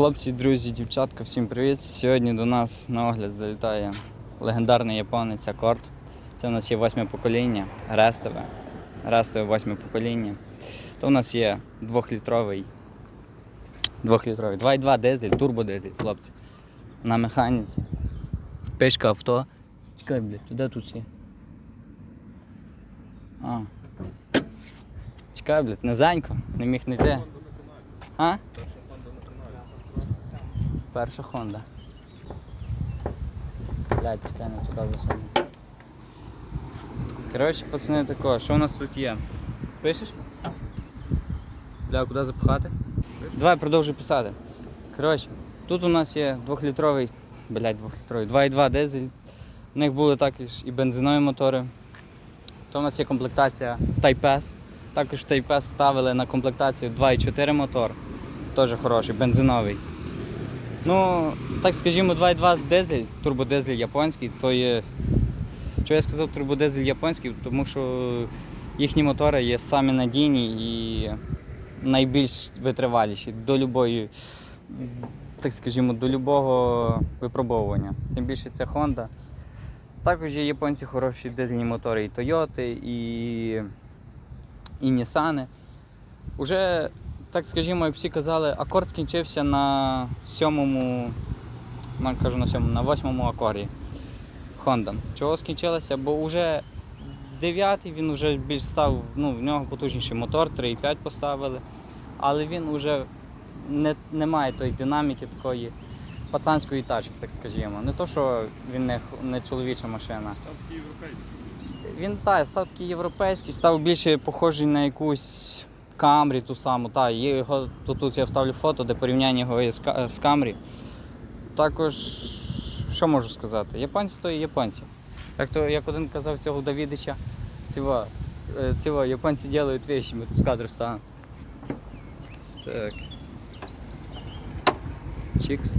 Хлопці, друзі, дівчатка, всім привіт! Сьогодні до нас на огляд залітає легендарний японець Акорд. Це у нас є восьме покоління, рестове. Рестове восьме покоління. То у нас є двохлітровий. Двохлітровий. 2,2 дизель, турбодизель, хлопці. На механіці. Пишка авто. Чекай, блядь, де тут є? А. Чекай, блядь, низенько, не міг знайти. А? Перша Honda. Блядь, чекай, не туди засуну. Коротше, пацани тако, що у нас тут є? Пишеш? Бля, куди запихати? Давай продовжуй писати. Коротше, тут у нас є двохлітровий, блядь, двохлітровий, 2,2 дизель. У них були також і бензинові мотори. То у нас є комплектація Type S. Також Type S ставили на комплектацію 2,4 мотор. Теж хороший, бензиновий. Ну, так скажімо, 2,2 дизель, турбодизель японський, то є. Чого я сказав турбодизель японський? Тому що їхні мотори є самі надійні і найбільш витриваліші до любої, так скажімо, до любого випробовування. Тим більше це Honda. Також є японці хороші дизельні мотори, і Toyota, і, і Nissan. Уже так скажімо, як всі казали, акорд скінчився на сьомому, на, кажу на сьомому, на восьмому акорді Honda. Чого скінчилося? Бо вже дев'ятий він вже більш став, ну, в нього потужніший мотор, 3,5 поставили, але він вже не, не має тої динаміки такої пацанської тачки, так скажімо. Не то, що він не, не чоловіча машина. Там такий європейський. Він так, став такий європейський, став більше похожий на якусь Камрі ту саму. Та, його, тут, тут я вставлю фото, де порівняння його є з, Ка- Камрі. Також, що можу сказати? Японці то і японці. Як, то, як один казав цього Давідича, цього, е, цього японці роблять вещи, ми тут в кадр встанемо. Так. Чікс.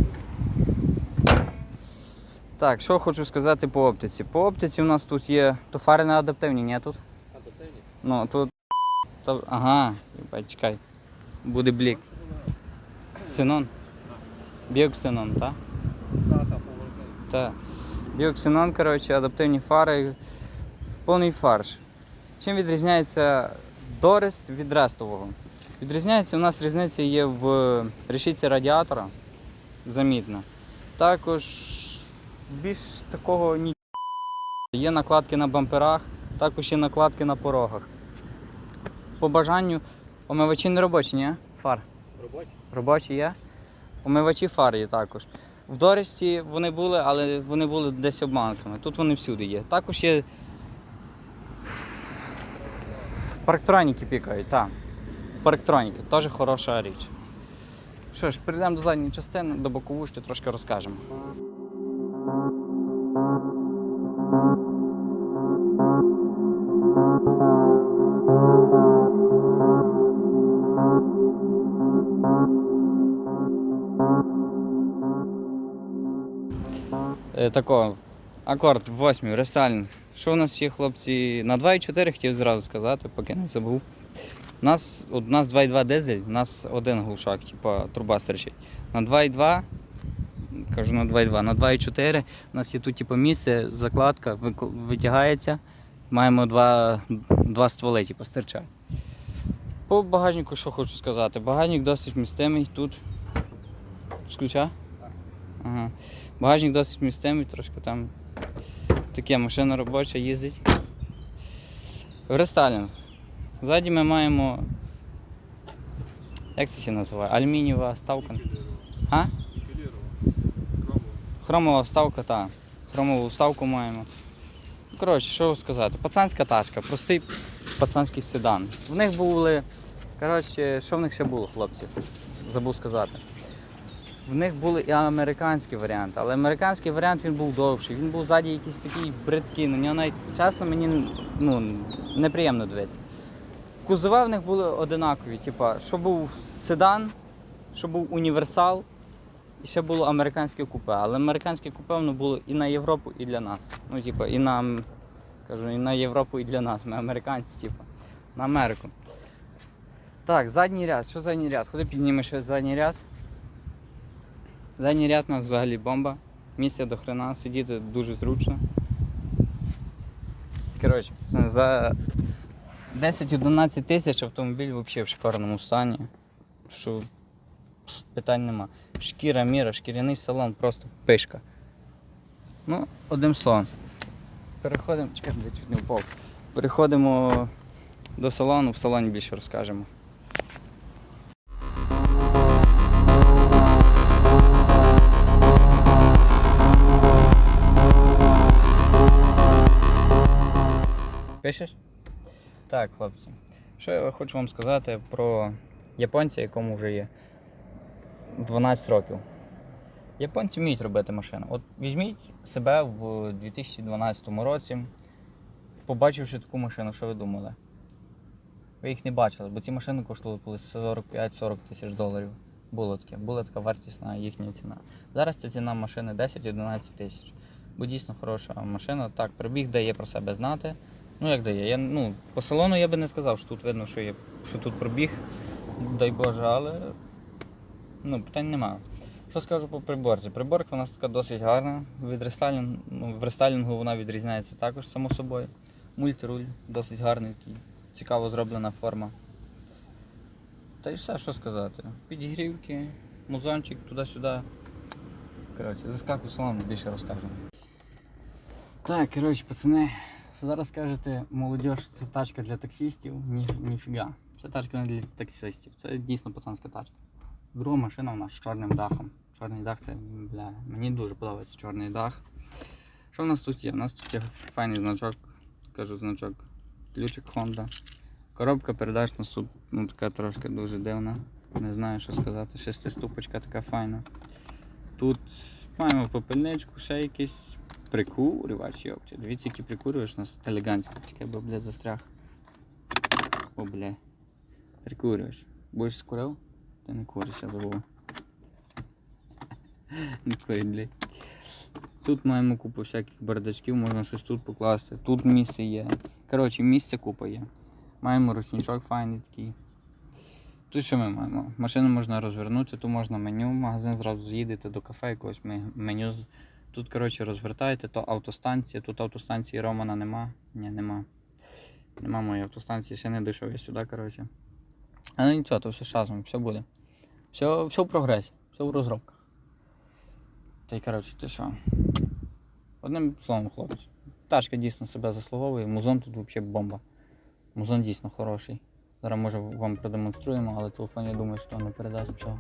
Так, що хочу сказати по оптиці. По оптиці у нас тут є. То фари не адаптивні, ні тут? Адаптивні? Ну тут. То, ага, чекай. Буде блік. Ксенон. Біоксенон, так? Так, так. Так. Біоксенон, коротше, адаптивні фари. Повний фарш. Чим відрізняється Дорест від рестового? Відрізняється, у нас різниця є в решітці радіатора. Замітна. Також більш такого ні. Є накладки на бамперах, також є накладки на порогах. По бажанню, омивачі не робочі, ні? Фар. Робочі? Робочі є. Омивачі фар є також. В Доресті вони були, але вони були десь обманками. Тут вони всюди є. Також є. Парктроніки пікають, так. Парктроніки теж хороша річ. Що ж, перейдемо до задньої частини, до бокову ще трошки розкажемо. Тако, акорд 8, рестайлінг. Що у нас є, хлопці? На 2,4 хотів зразу сказати, поки не забув. У нас, у нас 2,2 дизель, у нас один глушак, типа труба стерчить. На 2,2, кажу на 2,2, на 2,4 у нас є тут типу, місце, закладка витягається. Маємо два, два стволи, типу, стирчать. По багажнику що хочу сказати. Багажник досить вмістимий тут. З ключа? Ага. Багажник досить вмістимий, трошки там таке машина робоча їздить. Рестайлінг. Ззаді ми маємо. Як це ще називає? Алюмінієва вставка. А? Хромова вставка, так. Хромову вставку маємо. Коротше, що сказати? Пацанська тачка, простий пацанський седан. В них були. Коротше, що в них ще було, хлопці? Забув сказати. В них були і американські варіанти, але американський варіант він був довший. Він був ззаді якийсь такий бридкий. На нього навіть чесно мені ну, неприємно дивитися. Кузова в них були одинакові. Типа, що був седан, що був універсал, і ще було американське купе. Але американське купе воно було і на Європу, і для нас. Ну, типу, і на, кажу, і на Європу, і для нас. Ми американці, типу, на Америку. Так, задній ряд. Що задній ряд? Куди піднімеш задній ряд? Задній ряд у нас взагалі бомба. Місця до хрена, сидіти дуже зручно. Коротше, за 10-11 тисяч автомобіль взагалі в шикарному стані. Що питань нема. Шкіра, міра, шкіряний салон, просто пишка. Ну, одним словом. Переходимо. Чекай, блядь, не впав. Переходимо до салону, в салоні більше розкажемо. Пишеш? Так, хлопці. Що я хочу вам сказати про японця, якому вже є 12 років. Японці вміють робити машину. От візьміть себе в 2012 році, побачивши таку машину, що ви думали? Ви їх не бачили, бо ці машини коштували колись 45-40 тисяч доларів. Було таке, була така вартісна їхня ціна. Зараз ця ціна машини 10-11 тисяч. Бо дійсно хороша машина. Так, пробіг дає про себе знати. Ну як дає? Я, ну, по салону я би не сказав, що тут видно, що, є, що тут пробіг, дай Боже, але ну, питань немає. Що скажу по приборці? Приборка у нас така досить гарна. Від рестайлінгу, ну, в рестайлінгу вона відрізняється також, само собою. Мультируль досить гарний, такий, цікаво зроблена форма. Та й все, що сказати. Підігрівки, музончик туди-сюди. Коротше, заскакуй в салон, більше розкажемо. Так, коротше, пацани, зараз скажете, молодь, це тачка для таксистів. Ні, ніфіга. Це тачка не для таксистів. Це дійсно пацанська тачка. Друга машина у нас з чорним дахом. Чорний дах це, бля, мені дуже подобається чорний дах. Що в нас тут є? У нас тут є файний значок, кажу значок, ключик Honda. Коробка передач у нас тут ну, така трошки дуже дивна. Не знаю, що сказати. Шестиступочка така файна. Тут маємо попельничку, ще якийсь прикурювач, йопті. Дивіться, який прикурювач у нас елегантський. Чекай, бо, блядь, застряг. О, бля. Прикурювач. Будеш скурив? Ти не куриш, я забув. Не курить, блядь. Тут маємо купу всяких бардачків, можна щось тут покласти. Тут місце є. Коротше, місця купа є. Маємо ручничок файний такий. Тут що ми маємо? Машину можна розвернути, тут можна меню, магазин зразу з'їдете до кафе якогось меню. Тут, коротше, розвертаєте, то автостанція. Тут автостанції Романа нема. Ні, нема. Нема моєї автостанції, ще не дійшов я сюди, коротше. Але нічого, то все з часом, все буде. Все, все в прогресі, все в розробках. Та й коротше, ти що? Одним словом, хлопці. Тачка дійсно себе заслуговує, музон тут взагалі бомба. Музон дійсно хороший. Зараз може вам продемонструємо, але телефон я думаю, що не передасть цього.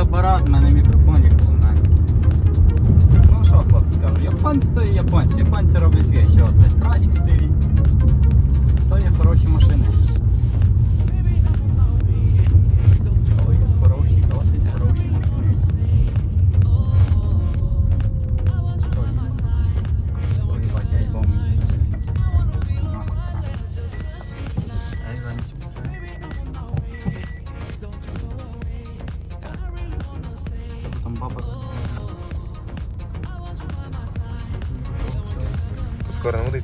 Апарат, в мене мікрофончик зумає. Ну що, хлопці, кажу, японці то і японці. Японці роблять вещі. От десь Прадік стоїть. То є хороші машини. Скоро не буде.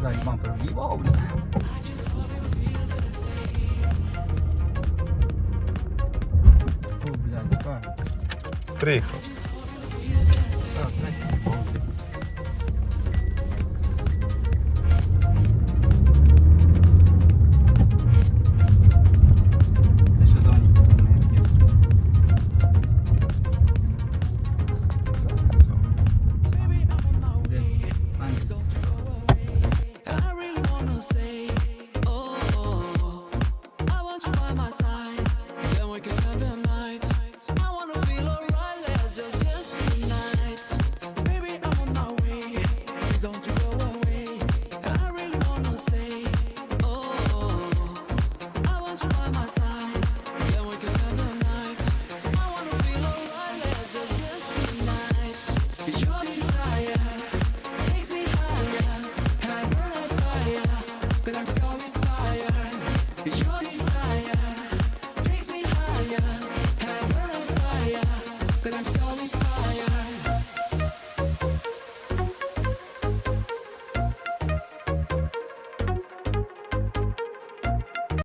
Блядь, бампер. Въебал, блядь. Приїхав.